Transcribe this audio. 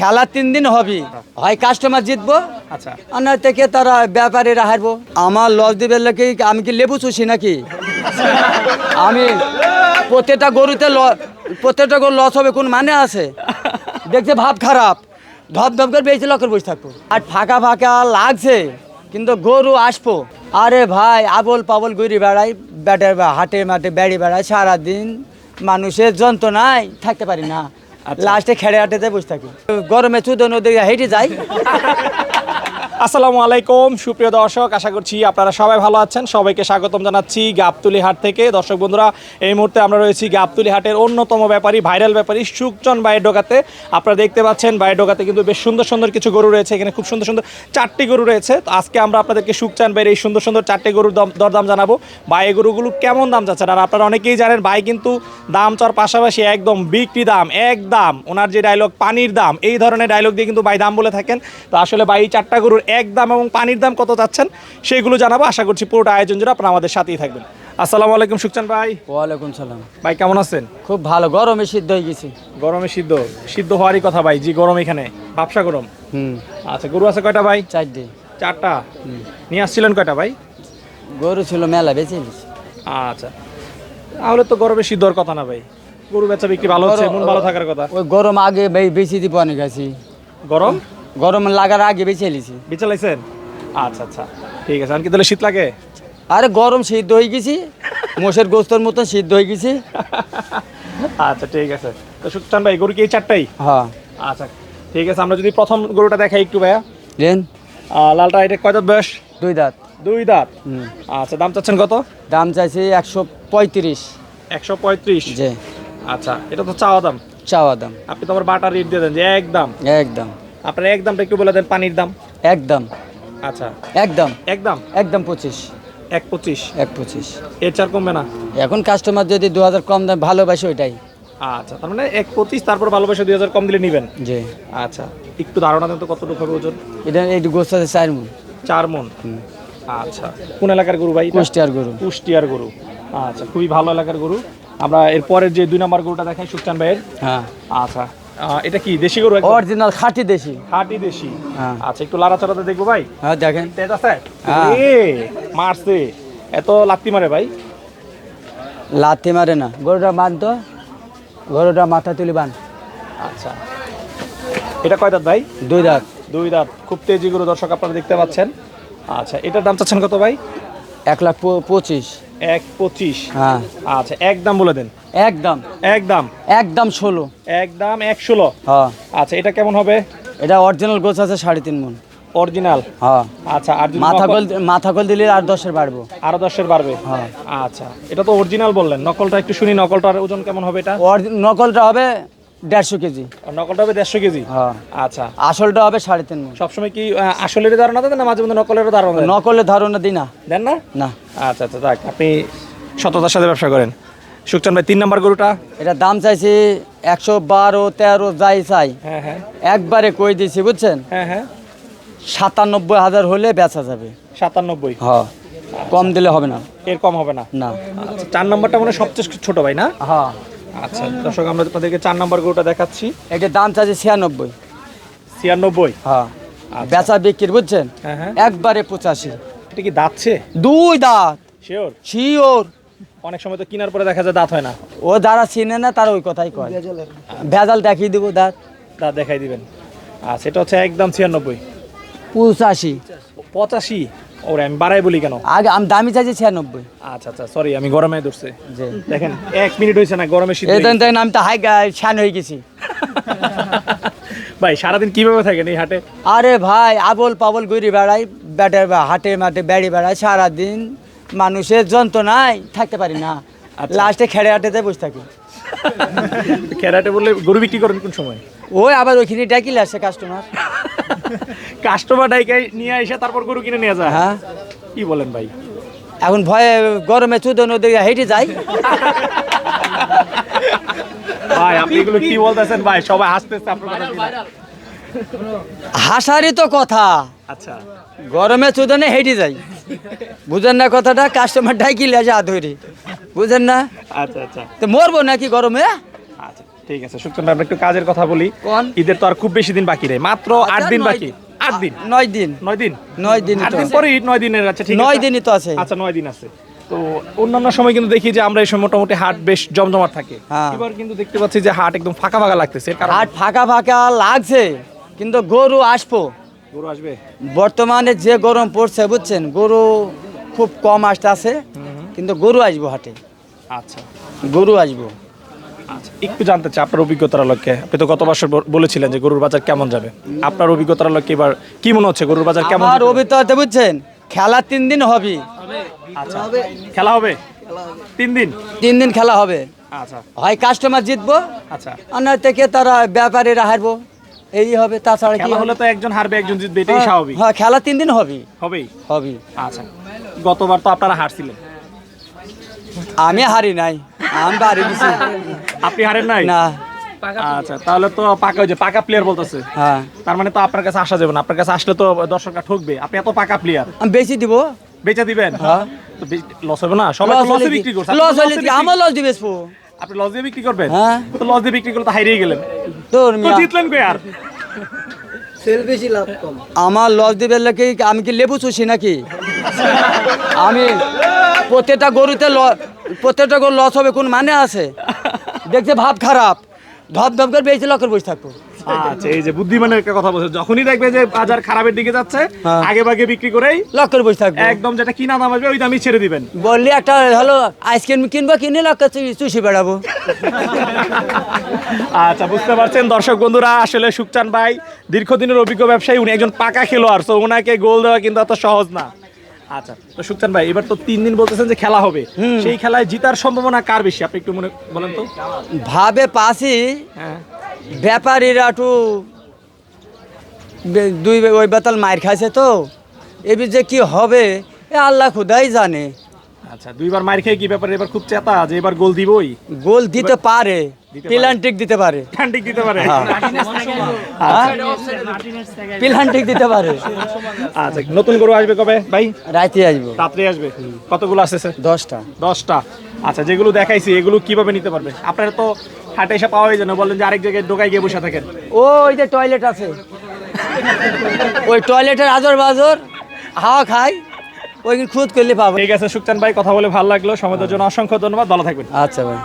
খেলা তিন দিন হবে। হয় কাস্টমার জিতবো আচ্ছা। আর না থেকে তারা ব্যাপারীরা হারবো। আমার লস দিবে লোকে আমি কি লেবু চুষি নাকি? আমি প্রত্যেকটা গরুতে প্রত্যেকটা গরু লস হবে কোন মানে আছে? দেখছে ভাব খারাপ। ধপ ধপ করে বেশি লকের বসে থাকব। আর ফাঁকা ফাঁকা লাগছে কিন্তু গরু আসব। আরে ভাই আবল পাবল ঘুরি বেড়াই ব্যাটে হাটে মাঠে বেড়ি বেড়াই সারাদিন মানুষের যন্ত্রণায় থাকতে পারি না। লাস্টে খেড়ে হাটেতে বসে থাকি। গরমে চুদো নদী হেঁটে যাই। আসসালামু আলাইকুম, সুপ্রিয় দর্শক, আশা করছি আপনারা সবাই ভালো আছেন। সবাইকে স্বাগতম জানাচ্ছি গাবতুলি হাট থেকে। দর্শক বন্ধুরা, এই মুহূর্তে আমরা রয়েছি গাবতুলি হাটের অন্যতম ব্যাপারী, ভাইরাল ব্যাপারী সুকচন বাইয়ের ডোকাতে। আপনারা দেখতে পাচ্ছেন বাইয়ের ডোকাতে কিন্তু বেশ সুন্দর সুন্দর কিছু গরু রয়েছে। এখানে খুব সুন্দর সুন্দর চারটি গরু রয়েছে। তো আজকে আমরা আপনাদেরকে সুকচান বাইয়ের এই সুন্দর সুন্দর চারটি গরুর দম- দরদাম জানাব। এই গরুগুলো কেমন দাম চাচ্ছেন? আর আপনারা অনেকেই জানেন, ভাই কিন্তু দাম চার পাশাপাশি একদম বিক্রি দাম এক দাম ওনার যে ডায়লগ পানির দাম, এই ধরনের ডায়লগ দিয়ে কিন্তু বাই দাম বলে থাকেন। তো আসলে বাই চারটা গরুর এক দাম এবং পানির দাম কত চাচ্ছেন সেইগুলো জানাব। আশা করছি পুরোটা আয়োজন জুড়ে আপনারা আমাদের সাথেই থাকবেন। আসসালামু আলাইকুম সুকচান ভাই। ওয়ালাইকুম সালাম। ভাই কেমন আছেন? খুব ভালো গরমে সিদ্ধ হয়ে গেছি। গরমে সিদ্ধ? সিদ্ধ হওয়ারই কথা ভাই জি গরম এখানে। ব্যবসা গরম? হুম। আচ্ছা গরু আছে কয়টা ভাই? চারটে। চারটা? নিয়ে আসছিলেন কয়টা ভাই? গরু ছিল মেলা বেঁচে গেছি আচ্ছা। তাহলে তো গরমে সিদ্ধ হওয়ার কথা না ভাই। গরু বেচা বিক্রি ভালো হচ্ছে মন ভালো থাকার কথা। ওই গরম আগে বেশি দিব অনেক আছি। গরম? গরম লাগার আগে বেঁচে এলিছি। বিচালাইছেন আচ্ছা আচ্ছা। ঠিক আছে আর কি তাহলে শীত লাগে? আরে গরম সিদ্ধ হয়ে গেছি মোষের গোস্তর মতন সিদ্ধ হয়ে গেছি। আচ্ছা ঠিক আছে। তো সুকচান ভাই গরু কি এই চারটাই? হ্যাঁ। আচ্ছা ঠিক আছে আমরা যদি প্রথম গরুটা দেখাই একটু ভাইয়া। লেন আহ, লালটা এটা কয় দাঁত বয়স? দুই দাঁত। দুই দাঁত? আচ্ছা দাম চাচ্ছেন কত? দাম চাইছি একশো পঁয়ত্রিশ। একশো পঁয়ত্রিশ? যে আচ্ছা এটা তো চাওয়া দাম। চাওয়া দাম। আপনি তো আমার বাটা রেট দিয়ে দেন যে একদম। একদম। আপনার এক দামটা একটু বলে দেন পানির দাম। একদম। আচ্ছা। একদম। একদম? একদম পঁচিশ। এক পঁচিশ? এক পঁচিশ। এর চার কমবে না? এখন কাস্টমার যদি দু হাজার কম দাম ভালোবাসে ওইটাই। আচ্ছা তার মানে এক পঁচিশ তারপর ভালোবাসা দুই হাজার কম দিলে নেবেন? যে আচ্ছা একটু ধারণা দেন তো কতটুকু হবে ওজন? এটা এই গোস্ত আছে চার মন চার মন আচ্ছা কোন এলাকার গরু ভাই? কুষ্টিয়ার গরু। কুষ্টিয়ার গরু। আচ্ছা খুবই ভালো এলাকার গরু। আমরা এর পরের যে দুই নম্বর গরুটা দেখাই সুকচান ভাইয়ের। হ্যাঁ। আচ্ছা এটা কি দেশি গরু? অরিজিনাল খাঁটি দেশি। হাটি দেশি। হ্যাঁ। আচ্ছা একটু লাড়াচাড়াতে দেখব ভাই? হ্যাঁ দেখেন। তেজ আছে? হ্যাঁ। এ, মারছে। এত লাত্তি মারে ভাই। লাথি মারে না। গরুটা বান তো। গরুটা মাথা তুলি বান। আচ্ছা। এটা কয় দাঁত ভাই? দুই দাঁত। দুই দাঁত। খুব তেজি গরু দর্শক আপনারা দেখতে পাচ্ছেন। আচ্ছা এটার দাম চাচ্ছেন কত ভাই? এক লাখ পঁচিশ। এক পঁচিশ। হ্যাঁ। আচ্ছা এক দাম বলে দেন। একদম। এক দাম একদম ষোলো। এক দাম এক ষোলো। হ্যাঁ। আচ্ছা এটা কেমন হবে? এটা অরিজিনাল গোছ আছে সাড়ে তিন মন। অরিজিনাল হ্যাঁ। আচ্ছা আর মাথা কল মাথা কল দিলে আর দশের বাড়বো। আরও দশের বাড়বে? হ্যাঁ। আচ্ছা এটা তো অরিজিনাল বললেন। নকলটা একটু শুনি নকলটার ওজন কেমন হবে এটা? নকলটা হবে দেড়শো কেজি। নকলটা হবে দেড়শো কেজি? হ্যাঁ। আচ্ছা। আসলটা হবে সাড়ে তিন মন। সবসময় কি আসলের ধারণা দেন না মাঝে মধ্যে নকলেরও ধারণা নকলের ধারণা দিই না। দেন না? না। আচ্ছা আচ্ছা যাক আপনি সততার সাথে ব্যবসা করেন। সুকচান ভাই তিন নাম্বার গরুটা? এটা দাম চাইছি একশো বারো তেরো যাই চাই। হ্যাঁ হ্যাঁ। একবারে কই দিছি বুঝছেন? হ্যাঁ হ্যাঁ। সাতানব্বই হাজার হলে বেচা যাবে। সাতানব্বই? হ্যাঁ কম দিলে হবে না। এর কম হবে না? না। আচ্ছা চার নাম্বারটা মানে সবচেয়ে ছোট ভাই না? হ্যাঁ আচ্ছা দর্শক আমরা আপনাদেরকে চার নাম্বার গরুটা দেখাচ্ছি। এটার দাম চাইছে ছিয়ানব্বই। ছিয়ানব্বই? হ্যাঁ আচ্ছা। বেচা বিক্রি বুঝছেন? হ্যাঁ হ্যাঁ। একবারে পঁচাশি। এটা কি দাঁতছে দুই দাঁত। শিওর শিওর অনেক সময় তো কেনার পরে দেখা যায় দাঁত হয় না। ও যারা চিনে না তারা ওই কথাই কয়। ভেজাল দেখিয়ে দিব দাঁত। দাঁত দেখাই দিবেন। আর সেটা হচ্ছে একদম ছিয়ানব্বই। পঁচাশি। পঁচাশি? ওরে আমি বাড়াই বলি কেন? আগে আমি দামি চাইছি ছিয়ানব্বই। আচ্ছা আচ্ছা সরি আমি গরমে ধরছে। যে দেখেন এক মিনিট হয়েছে না গরমে শীত এই দেখেন আমি তো হাই শান হয়ে গেছি। ভাই সারাদিন কীভাবে থাকেন এই হাটে? আরে ভাই আবল পাবল ঘুরি বেড়াই ব্যাটে হাটে মাঠে বেড়ি বেড়াই সারাদিন মানুষের যন্ত্রণায় থাকতে পারি না। আচ্ছা। লাস্টে খেড়ে হাটেতে বসে থাকি। খেড়াটে বললে গরু বিক্রি করেন কোন সময়? ওই আবার ওইখানে ডাকিলে আসে কাস্টমার কাস্টমার ডাইকে নিয়ে এসে তারপর গরু কিনে নিয়ে যায়। হ্যাঁ। কি বলেন ভাই? এখন ভয়ে গরমে চুদো নদী হেঁটে যাই। ভাই আপনি এগুলো কি বলতেছেন ভাই? সবাই হাসতেছে আপনার। হাসারই তো কথা। আচ্ছা। গরমে চুদনে হেঁটে যাই। বুঝেন না কথাটা কাস্টমার ডাকিলে আসে হাত ধরে? বুঝেন না? আচ্ছা আচ্ছা। তো মরবো নাকি গরমে? আচ্ছা ঠিক আছে সুক্তন আমরা একটু কাজের কথা বলি? ঈদের তো আর খুব বেশি দিন বাকি নেই মাত্র আট দিন বাকি। আট দিন? নয় দিন। নয় দিন? নয় দিন আট দিন পরে নয় দিনের আছে ঠিক নয় দিনই তো আছে। আচ্ছা নয় দিন আছে। তো অন্যান্য সময় কিন্তু দেখি যে আমরা এই সময় মোটামুটি হাট বেশ জমজমাট থাকে। হ্যাঁ। এবার কিন্তু দেখতে পাচ্ছি যে হাট একদম ফাঁকা ফাঁকা লাগতেছে হাট ফাঁকা ফাঁকা লাগছে কিন্তু গরু আসব। গরু আসবে? বর্তমানে যে গরম পড়ছে বুঝছেন? গরু খুব কম আসতে আছে কিন্তু গরু আসব হাটে। আচ্ছা। গরু আসব। আচ্ছা একটু জানতে চাই আপনার অভিজ্ঞতার আলোকে। আপনি তো গত বছর বলেছিলেন যে গরুর বাজার কেমন যাবে। আপনার অভিজ্ঞতার আলোকে এবার কি মনে হচ্ছে গরুর বাজার কেমন আমার অভিজ্ঞতা বুঝছেন? খেলা তিন দিন হবে। আচ্ছা খেলা হবে? তিন দিন? তিন দিন খেলা হবে। আচ্ছা। হয় কাস্টমার জিতবো আচ্ছা। আর নয় থেকে তারা ব্যাপারীরা হারবো। এই হবে তাছাড়া কি হবে? হলে তো একজন হারবে একজন জিতবে এটাই হ্যাঁ, স্বাভাবিক। হ্যাঁ খেলা তিন দিন হবে। হবেই। হবে আচ্ছা গতবার তো আপনারা হারছিলেন। আমি হারি নাই আমি হারি দিছি। আপনি হারেন নাই? না। আচ্ছা তাহলে তো পাকা যে পাকা প্লেয়ার বলতেছে। হ্যাঁ। তার মানে তো আপনার কাছে আসা যাবে না আপনার কাছে আসলে তো দর্শকরা ঠকবে। আপনি এত পাকা প্লেয়ার আমি বেশি দিব। বেচে দিবেন? হ্যাঁ। তো লস হবে না সবাই লসে বিক্রি করছে। লস হলে আমার লস দিবে স্পো। আপনি লস দিয়ে বিক্রি করবেন? হ্যাঁ। তো লস দিয়ে বিক্রি করলে তো হারিয়ে গেলেন। তোর তো জিতলেন কই আর? আমার লস দিবে কি আমি কি লেবু চুষি নাকি? আমি প্রত্যেকটা গরুতে ল- প্রত্যেকটা গরু লস হবে কোন মানে আছে? দেখছে ভাব খারাপ। ধপ ধপ করে বেশি লকের বসে থাকব। আচ্ছা এই যে বুদ্ধিমানের একটা কথা বলছে। যখনই দেখবে যে বাজার খারাপের দিকে যাচ্ছে হ্যাঁ। আগে ভাগে বিক্রি করেই লকের বসে থাকব। একদম যেটা কিনা দাম আসবে ওই দামই ছেড়ে দিবেন। বললি একটা হলো আইসক্রিম কিনবো কিনে লক্ষ চুষি বেড়াবো। আচ্ছা বুঝতে পারছেন? দর্শক বন্ধুরা আসলে সুকচান ভাই দীর্ঘদিনের অভিজ্ঞ ব্যবসায়ী উনি একজন পাকা খেলোয়াড় তো ওনাকে গোল দেওয়া কিন্তু এত সহজ না। আচ্ছা তো সুকচান ভাই এবার তো তিন দিন বলতেছেন যে খেলা হবে। সেই খেলায় জিতার সম্ভাবনা কার বেশি? আপনি একটু মনে বলেন তো। ভাবে পাশি হ্যাঁ। ব্যাপারীরা একটু দুই ওই বেতাল মায়ের খাইছে তো। এবার যে কি হবে এ আল্লাহ খুদাই জানে। আচ্ছা দুইবার মার খেয়ে কি ব্যাপারে এবার খুব চেতা যে এবার গোল দিবই? গোল দিতে পারে পিলান্টিক দিতে পারে। ঠিক দিতে পারে। হ্যাঁ। আচ্ছা। পিলান্টিক দিতে পারে। আচ্ছা নতুন গরু আসবে কবে? ভাই? রাইতে আসব। রাত্রে আসবে। কতগুলো আসছে স্যার? দশটা। দশটা। আচ্ছা যেগুলো দেখাইছি এগুলো কীভাবে নিতে পারবে? আপনারা তো হাটে এসে পাওয়াই যেন বলেন যে আরেক জায়গায় ডোকায় গিয়ে বসে থাকেন। ওই যে টয়লেট আছে। ওই টয়লেটের আজর বাজর হাওয়া খাই ওই খুদ করলে পাবো। ঠিক আছে সুকচান ভাই কথা বলে ভালো লাগল। সময়ের জন্য অসংখ্য ধন্যবাদ ভালো থাকবেন। আচ্ছা ভাই।